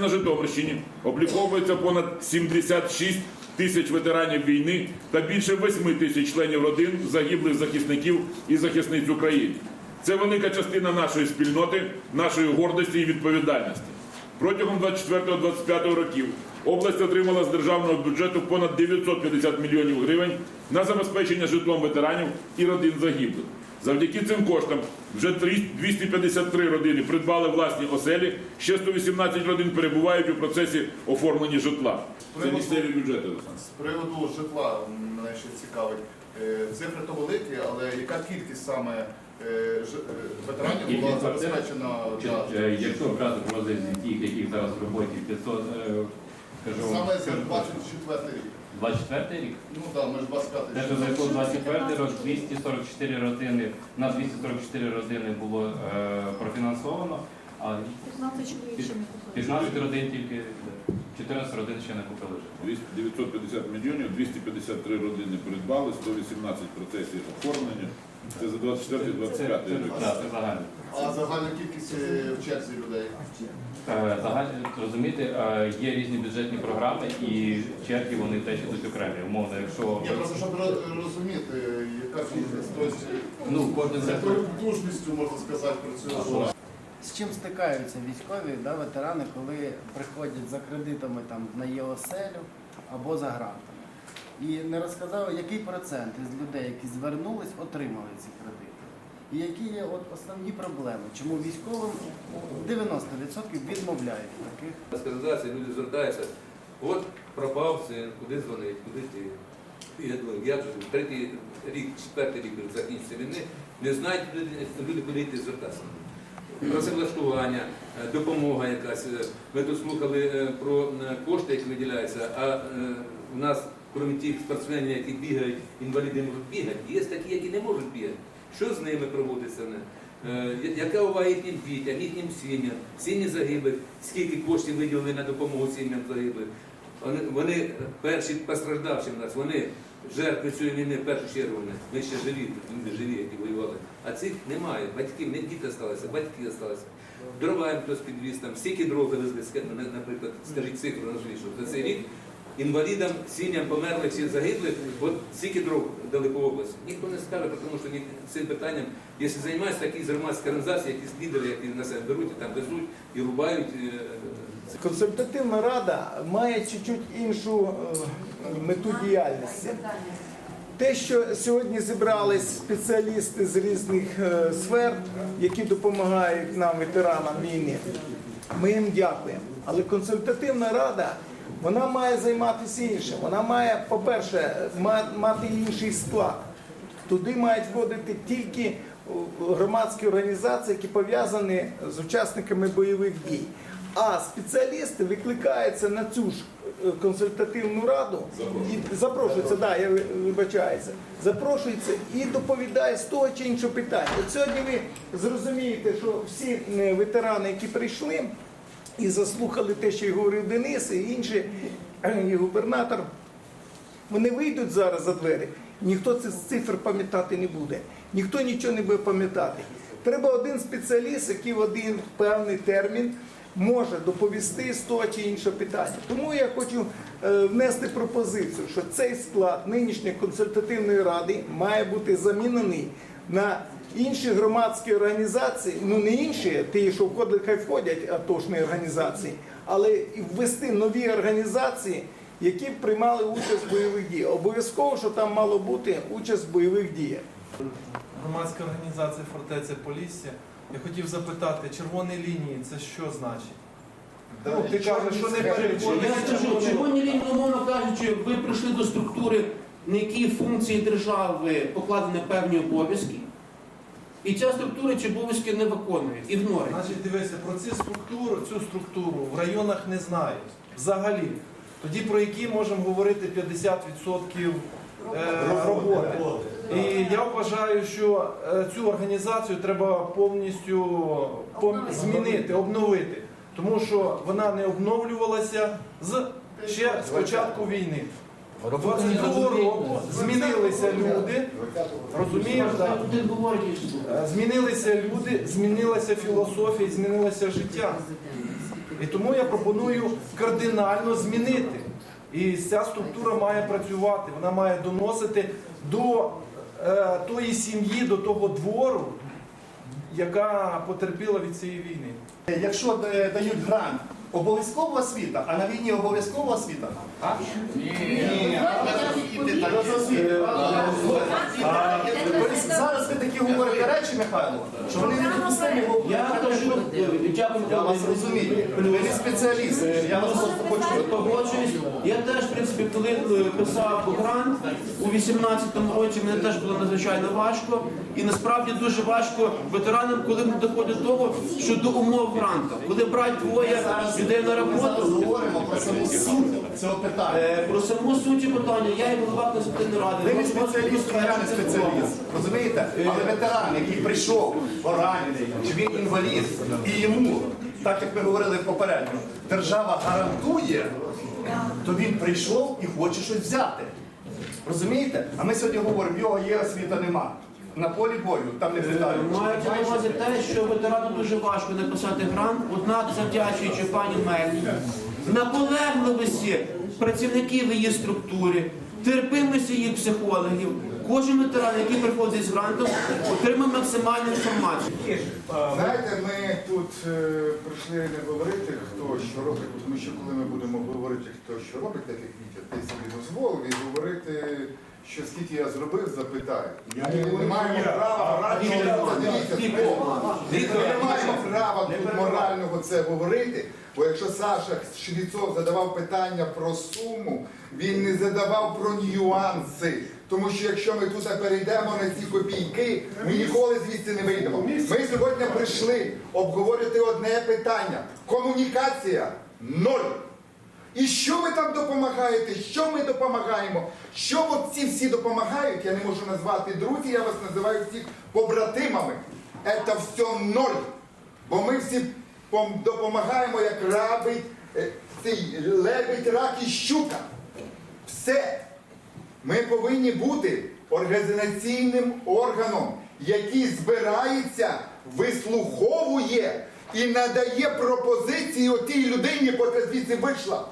на Житомирщині обліковується понад 76 тисяч ветеранів війни та більше 8 тисяч членів родин загиблих захисників і захисниць України. Це велика частина нашої спільноти, нашої гордості і відповідальності. Протягом 24-25 років область отримала з державного бюджету понад 950 мільйонів гривень на забезпечення житлом ветеранів і родин загиблих. Завдяки цим коштам вже 253 родини придбали власні оселі, ще 118 родин перебувають у процесі оформлення житла. Це місцеві бюджети. З приводу житла мене ще цікавить. Е, Цифри то великі, але яка кількість саме е, е, ветеранів була забезпечена для Якщо брати пропозиції тих, яких зараз в роботі 500, е, кажу, саме 24 рік? 24 рік? Ну так, ми ж 25 Те, що зайшло 24 рік 244 родини, на 244 родини було е, профінансовано, а 15 чоловік ще не купили. 15 родин тільки, 14 родин ще не купили житло. 200 950 мільйонів, 253 родини придбали, 118 процесів оформлення. Це за 24-25 рік. це загально. А загальна кількість е, в черзі людей? Е, Загально розумієте, е, є різні бюджетні програми і черги вони теж йдуть окремі. Умовно, якщо Ні, просто щоб роз- розуміти, яка кількість. Тобто, ну кожен з сектор якою потужністю, можна сказати, працює. З чим стикаються військові, да, ветерани, коли приходять за кредитами там, на ЄОСЕЛю або за грантами. І не розказали, який процент із людей, які звернулись, отримали ці кредити. І які є от основні проблеми, чому військовим 90% відмовляють таких Організації люди звертаються, от пропав син, куди дзвонить, куди ти. Я думаю, я вже третій рік, четвертий рік закінчиться війни, не знають люди, куди йти звертатися. Працевлаштування, е, допомога якась. Е, Ми тут слухали е, про кошти, які виділяються, а у нас, крім тих спортсменів, які бігають, інваліди можуть бігати, є такі, які не можуть бігати. Що з ними проводиться? Е, Яка увага їхнім дітям, їхнім сім'ям, сім'ї загиблих, скільки коштів виділили на допомогу сім'ям загиблих? Вони, вони перші постраждавші в нас, вони жертви цієї війни в першу чергу. Вони. Ми ще живі, люди живі, які воювали. А цих немає. Батьків, не діти залишилися, батьки залишилися. Дрова їм хтось підвіз, там стільки дров вивезли, наприклад, скажіть цифру назві, що за цей рік інвалідам, сім'ям померлих чи загиблих, от стільки дров дали по області. Ніхто не скаже, тому що ні- цим питанням, якщо займаються такі громадські організації, якісь лідери, які на себе беруть і там везуть і рубають. е, Консультативна рада має чуть-чуть іншу е, мету діяльності. Те, що сьогодні зібрались спеціалісти з різних е, сфер, які допомагають нам, ветеранам війни, ми їм дякуємо. Але консультативна рада вона має займатися іншим. Вона має, по-перше, мати інший склад. Туди мають входити тільки громадські організації, які пов'язані з учасниками бойових дій. А спеціалісти викликаються на цю ж е, консультативну раду і запрошуються, да, я ви- вибачаюся, запрошуються і доповідають з того чи іншого питання. От сьогодні ви зрозумієте, що всі е, ветерани, які прийшли і заслухали те, що й говорив Денис, і інші, е, і губернатор, вони вийдуть зараз за двері, ніхто цих цифр пам'ятати не буде, ніхто нічого не буде пам'ятати. Треба один спеціаліст, який в один певний термін може доповісти з того чи іншого питання. Тому я хочу е, внести пропозицію, що цей склад нинішньої консультативної ради має бути замінений на інші громадські організації, ну не інші, ті, що входять, хай входять атошні організації, але ввести нові організації, які б приймали участь в бойових діях. Обов'язково, що там мало бути участь в бойових діях. Громадська організація Фортеця Полісся. Я хотів запитати, червоні лінії це що значить? Ну, ти кажеш, що не Я переходить. скажу, червоні лінії, умовно кажучи, ви прийшли до структури, на якій функції держави покладені певні обов'язки, і ця структура ці обов'язки не виконує, ігнорує. Значить, дивися, про цю структуру, цю структуру в районах не знають взагалі. Тоді про які можемо говорити 50% е, роботи. І я вважаю, що е, цю організацію треба повністю змінити, обновити. Тому що вона не обновлювалася з ще з початку війни. 22 року змінилися люди, розумієш, так? Е, Змінилися люди, змінилася філософія, змінилося життя. І тому я пропоную кардинально змінити. І ця структура має працювати, вона має доносити до е, тої сім'ї, до того двору, яка потерпіла від цієї війни. Якщо е, дають грант, обов'язкова освіта, а на війні обов'язкова освіта? А? Ні. Зараз ви такі говорите речі, Михайло, що вони не допустимі. Я кажу, дякую, Я вас розумію. Ви не спеціаліст. Я вас просто хочу. погоджуюсь. Я теж, в принципі, коли е, писав грант у 18-му році, мені теж було надзвичайно важко. І насправді дуже важко ветеранам, коли доходить до того, що до умов гранта, коли брати двоє людей на Ми роботу. говоримо про саму суть цього питання. е, Про саму суті питання, я як голова консультативної ради. Ви не спеціаліст, я не спеціаліст. Розумієте? Але ветеран, який прийшов поранений, чи він інвалід, і йому, так як ми говорили попередньо, держава гарантує, то він прийшов і хоче щось взяти. Розумієте? А ми сьогодні говоримо, його є освіта нема. На полі бою, там не питають. Мається на увазі те, що ветерану дуже важко написати грант, однак завдячуючи пані Мельні, наполегливості працівників її структури, терпимості її психологів, кожен ветеран, який приходить з грантом, отримає максимальну інформацію. Знаєте, ми тут е, прийшли не говорити, хто що робить, тому що коли ми будемо говорити, хто що робить, так як Вітя, ти собі дозволив, і говорити, що скільки я зробив, запитаю. Ми не маємо права ми не маємо права тут морального це говорити, бо якщо Саша Швіцов задавав питання про суму, він не задавав про нюанси. Тому що якщо ми тут перейдемо на ці копійки, ми ніколи звідси не вийдемо. Ми сьогодні прийшли обговорити одне питання. Комунікація ноль. І що ви там допомагаєте? Що ми допомагаємо? Що от ці всі допомагають? Я не можу назвати друзі, я вас називаю всіх побратимами. Це все ноль. Бо ми всі допомагаємо, як рабить е, цей лебедь, рак і щука. Все. Ми повинні бути організаційним органом, який збирається, вислуховує і надає пропозиції отій людині, яка звідси вийшла.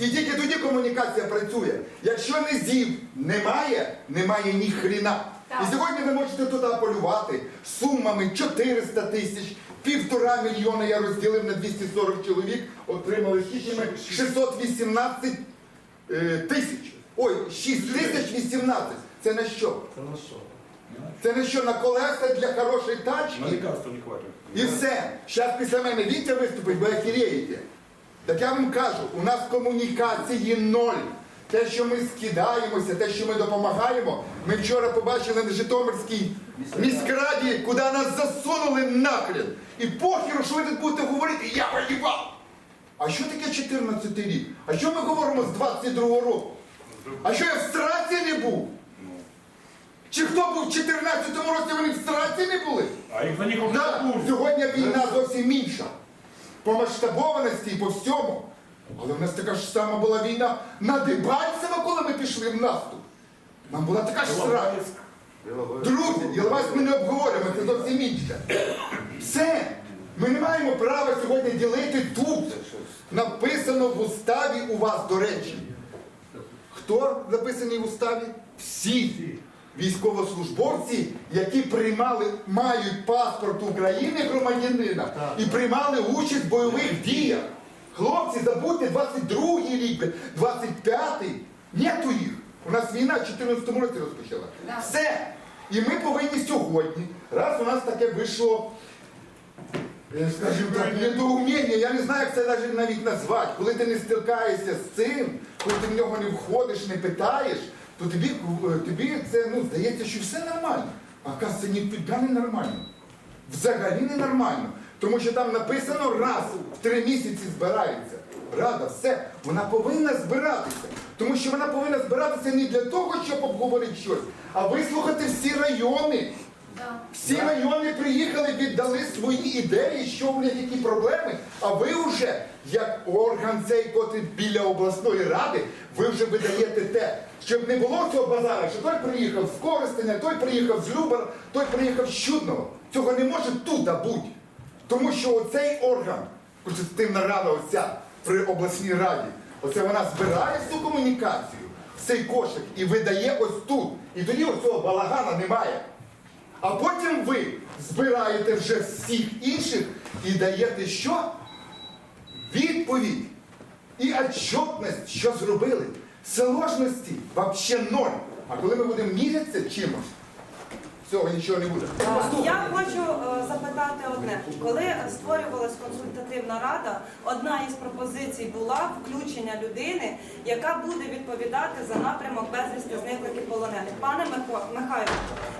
І тільки тоді комунікація працює. Якщо не зів немає, немає ні хріна. І сьогодні ви можете туди полювати сумами 400 тисяч, півтора мільйона я розділив на 240 чоловік, отримали скільки 618 е, тисяч. Ой, 6 тисяч 18. Це на що? Це на що? Це на що? На колеса для хорошої тачки? І все. Зараз після мене Вітя виступить, ви охереєте. Так я вам кажу, у нас комунікації ноль. Те, що ми скидаємося, те, що ми допомагаємо. Ми вчора побачили на Житомирській міськраді, куди нас засунули нахрен. І похеру, що ви тут будете говорити, я воював. А що таке 14 рік? А що ми говоримо з 22-го року? А що я в страці не був? Чи хто був в 14-му році, вони в страці не були? А їх за нікого Да, сьогодні війна зовсім інша. По масштабованості і по всьому. Але в нас така ж сама була війна на Дебальцево, коли ми пішли в наступ. Нам була така ж срака. Друзі, Іловайськ ми не обговорюємо, це зовсім інше. Все. Ми не маємо права сьогодні ділити тут. Написано в уставі у вас, до речі. Хто записаний в уставі? Всі військовослужбовці, які приймали, мають паспорт України громадянина і приймали участь в бойових діях. Хлопці, забудьте, 22-й рік, 25-й. Нету їх. У нас війна в 14-му році розпочала. Все. І ми повинні сьогодні, раз у нас таке вийшло скажімо так, недоуміння, я не знаю, як це навіть навіть назвати. Коли ти не стикаєшся з цим, коли ти в нього не входиш, не питаєш, то тобі, е, тобі це ну, здається, що все нормально. А оказується, ніфіга не нормально. Взагалі не нормально. Тому що там написано раз в три місяці збирається. Рада, все, вона повинна збиратися. Тому що вона повинна збиратися не для того, щоб обговорити щось, а вислухати всі райони. Всі райони приїхали, віддали свої ідеї, що в них які проблеми. А ви вже, як орган цей, котрий біля обласної ради, ви вже видаєте те, щоб не було цього базара, що той приїхав з Коростеня, той приїхав з Любар, той приїхав з Чудного. Цього не може тут бути. Тому що оцей орган, консультативна рада оця при обласній раді. Оце вона збирає всю комунікацію, цей кошик і видає ось тут. І тоді ось цього балагана немає. А потім ви збираєте вже всіх інших і даєте що? Відповідь і отчетність, що зробили. Сложності взагалі ноль. А коли ми будемо мірятися чимось, цього нічого не буде. Я хочу е, запитати одне. Коли створювалась консультативна рада, одна із пропозицій була включення людини, яка буде відповідати за напрямок безвісти зниклих і полонених. Пане Михо- Михайло,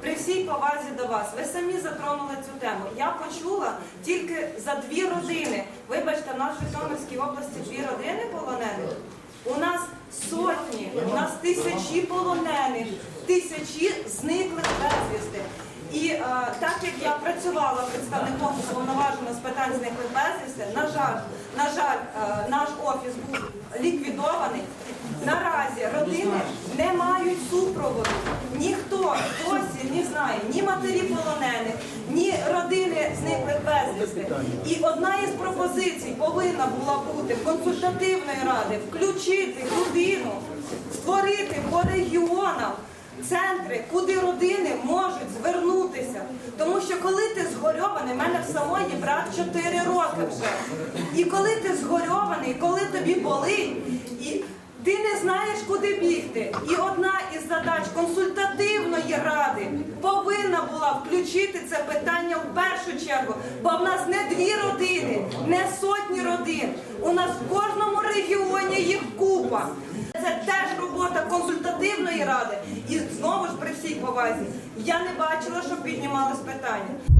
при всій повазі до вас, ви самі затронули цю тему. Я почула тільки за дві родини. Вибачте, в нас в Житомирській області дві родини полонених. У нас сотні, у нас тисячі полонених, тисячі зниклих безвісти. І е, так як я працювала представником уповноваженого з питань зниклих безвісти, на жаль, на жаль, е, наш офіс був ліквідований. Наразі родини не мають супроводу. Ніхто досі не знає ні матері полонених, ні родини зниклих безвісти. І одна із пропозицій повинна була бути консультативної ради включити людину, створити по регіонам центри, куди родини можуть звернутися. Тому що коли ти згорьований, в мене в самої брат 4 роки вже. І коли ти згорьований, коли тобі болить, і ти не знаєш, куди бігти. І одна із задач консультативної ради повинна була включити це питання в першу чергу, бо в нас не дві родини, не сотні родин. У нас в кожному регіоні їх купа. Це теж робота консультативної ради. І знову ж при всій повазі я не бачила, що піднімалось питання.